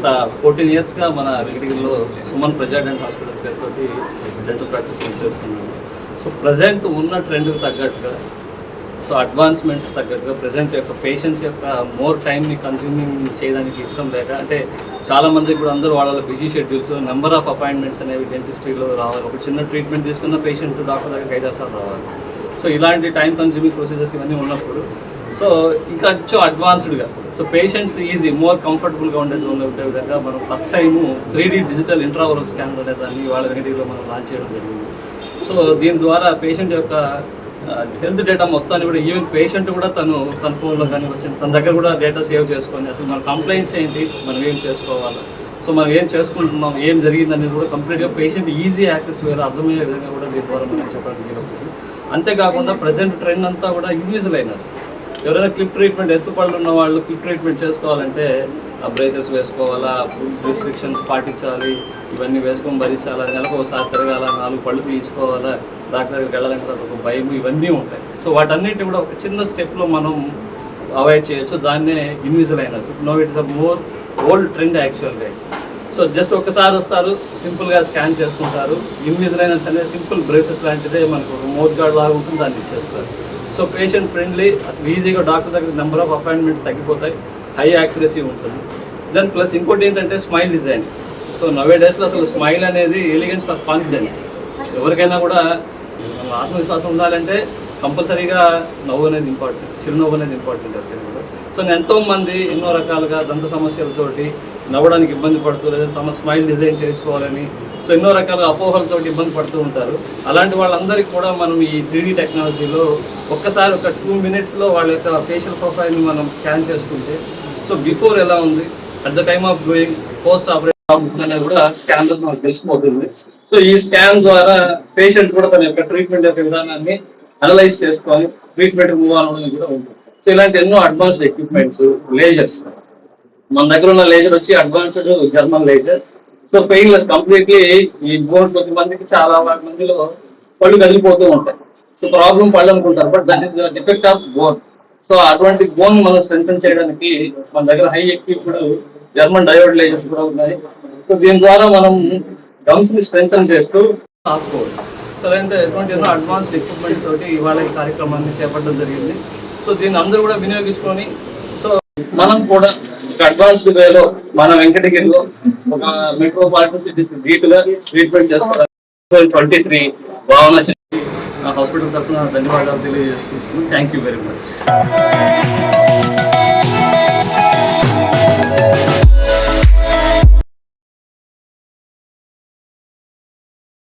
గత ఫోర్టీన్ ఇయర్స్గా మన వెంకటగిరిలో సుమన్ ప్రజాడెంట్ హాస్పిటల్ పేరుతోటి డెంటల్ ప్రాక్టీస్ చేస్తున్నాము సో ప్రజెంట్ ఉన్న ట్రెండ్కి తగ్గట్టుగా సో అడ్వాన్స్మెంట్స్ తగ్గట్టుగా ప్రజెంట్ యొక్క పేషెంట్స్ యొక్క మోర్ టైంని కన్స్యూమింగ్ చేయడానికి ఇష్టం లేక అంటే చాలా మంది ఇప్పుడు అందరూ వాళ్ళ busy schedules number of appointments అనేవి డెంటిస్ట్రీలో రావాలి. ఒక చిన్న ట్రీట్మెంట్ తీసుకున్న పేషెంట్ డాక్టర్ దగ్గరికి ఐదు సార్లు రావాలి. సో ఇలాంటి టైం కన్స్యూమింగ్ ప్రొసీజర్స్ ఇవన్నీ ఉన్నప్పుడు సో ఇంకా కొంచెం అడ్వాన్స్డ్గా సో పేషెంట్స్ ఈజీ మోర్ కంఫర్టబుల్గా ఉండే జోన్లో ఉండే విధంగా మనం first time three D digital intraoral scan అనే దాన్ని వాళ్ళ వెంకటగిరిలో మనం లాంచ్ చేయడం జరిగింది. సో దీని ద్వారా పేషెంట్ యొక్క హెల్త్ డేటా మొత్తాన్ని కూడా ఈవెన్ పేషెంట్ కూడా తను తన ఫోన్లో కానీ వచ్చింది తన దగ్గర కూడా డేటా సేవ్ చేసుకొని అసలు మన కంప్లైంట్స్ ఏంటి మనం ఏం చేసుకోవాలి? సో మనం ఏం చేసుకుంటున్నాం ఏం జరిగింది అనేది కూడా కంప్లీట్గా పేషెంట్ ఈజీ యాక్సెస్ వేరే అర్థమయ్యే విధంగా కూడా దీని ద్వారా మనం చెప్పడానికి వీలవుతుంది అంతేకాకుండా ప్రజెంట్ ట్రెండ్ అంతా కూడా ఇన్విజిలైనర్స్ ఎవరైనా క్లిప్ ట్రీట్మెంట్ ఎత్తుపళ్ళు ఉన్న వాళ్ళు క్లిప్ ట్రీట్మెంట్ చేసుకోవాలంటే ఆ బ్రేసెస్ వేసుకోవాలా ఫుడ్ రిస్ట్రిక్షన్స్ పాటించాలి ఇవన్నీ వేసుకొని భరించాలా నెలకు ఒకసారి తిరగాల నాలుగు పళ్ళు తీయించుకోవాలా డాక్టర్ దగ్గరికి వెళ్ళాలంటే తర్వాత ఒక భయం ఇవన్నీ ఉంటాయి. సో వాటన్నిటి కూడా ఒక చిన్న స్టెప్లో మనం అవాయిడ్ చేయొచ్చు. దాన్నే invisaligners no it's a more old trend యాక్చువల్గా. సో జస్ట్ ఒకసారి వస్తారు సింపుల్గా స్కాన్ చేసుకుంటారు. ఇన్విజిలైనర్స్ అనేది సింపుల్ బ్రేసెస్ లాంటిదే మనకు మౌత్ గార్డ్ లాగా ఉంటుంది దాన్ని ఇచ్చేస్తారు. సో పేషెంట్ ఫ్రెండ్లీ అసలు ఈజీగా డాక్టర్ దగ్గర నెంబర్ ఆఫ్ అపాయింట్మెంట్స్ తగ్గిపోతాయి హై యాక్యురసీ ఉంటుంది. దెన్ ప్లస్ ఇంకోటి ఏంటంటే స్మైల్ డిజైన్ సో నవే డేస్లో అసలు స్మైల్ అనేది ఎలిగెన్స్ ఫర్ కాన్ఫిడెన్స్ ఎవరికైనా కూడా మన ఆత్మవిశ్వాసం ఉండాలంటే కంపల్సరీగా నవ్వు అనేది ఇంపార్టెంట్ చిరునవ్వు అనేది ఇంపార్టెంట్ ఎవరికైనా కూడా. సో ఎంతో మంది ఎన్నో రకాలుగా దంత సమస్యలతోటి నవ్వడానికి ఇబ్బంది పడుతూ లేదా తమ స్మైల్ డిజైన్ చేయించుకోవాలని సో ఎన్నో రకాల అపోహలతో ఇబ్బంది పడుతూ ఉంటారు. అలాంటి వాళ్ళందరికీ కూడా మనం ఈ త్రీడీ టెక్నాలజీలో ఒక్కసారి ఒక టూ మినిట్స్లో వాళ్ళ యొక్క ఫేషియల్ ప్రొఫైల్ని మనం స్కాన్ చేసుకుంటే సో బిఫోర్ ఎలా ఉంది at the time of doing post operation అనేది కూడా స్కాన్లో మనకు తెలిసిపోతుంది సో ఈ స్కాన్ ద్వారా పేషెంట్ కూడా తన యొక్క ట్రీట్మెంట్ యొక్క విధానాన్ని అనలైజ్ చేసుకొని ట్రీట్మెంట్ మూవ్ అవ్వడం కూడా ఉంటుంది. సో ఇలాంటి ఎన్నో అడ్వాన్స్డ్ ఎక్విప్మెంట్స్ లేజర్స్ మన దగ్గర ఉన్న లేజర్ వచ్చి advanced German laser so painless completely ఈ బోన్ కొద్ది మందికి చాలా మందిలో పళ్ళు కదిలిపోతూ ఉంటాయి. సో ప్రాబ్లం పళ్ళు అనుకుంటారు but that is defect of bone so అటువంటి బోన్ మనం స్ట్రెంగ్ చేయడానికి మన దగ్గర high equipped German diode lasers కూడా ఉన్నాయి. సో దీని ద్వారా మనం గమ్స్ని స్ట్రెంగ్ చేస్తూ ఆపుకోవచ్చు. సో అంటే ఎటువంటి ఎన్నో అడ్వాన్స్డ్ ఎక్విప్మెంట్స్ తోటి ఇవాళ ఈ కార్యక్రమాన్ని చేపట్టడం జరిగింది. సో దీన్ని అందరూ కూడా వినియోగించుకొని సో మనం కూడా ఒక అడ్వాన్స్డ్ వేలో మన వెంకటగిరిలో ఒక మెట్రోపాలిటన్ సిటీస్ ధీటుగా ట్రీట్మెంట్ చేసుకోవడం ట్వంటీ త్రీ భావన హాస్పిటల్ తరఫున ధన్యవాదాలు తెలియజేసుకుంటున్నాను. Thank you very much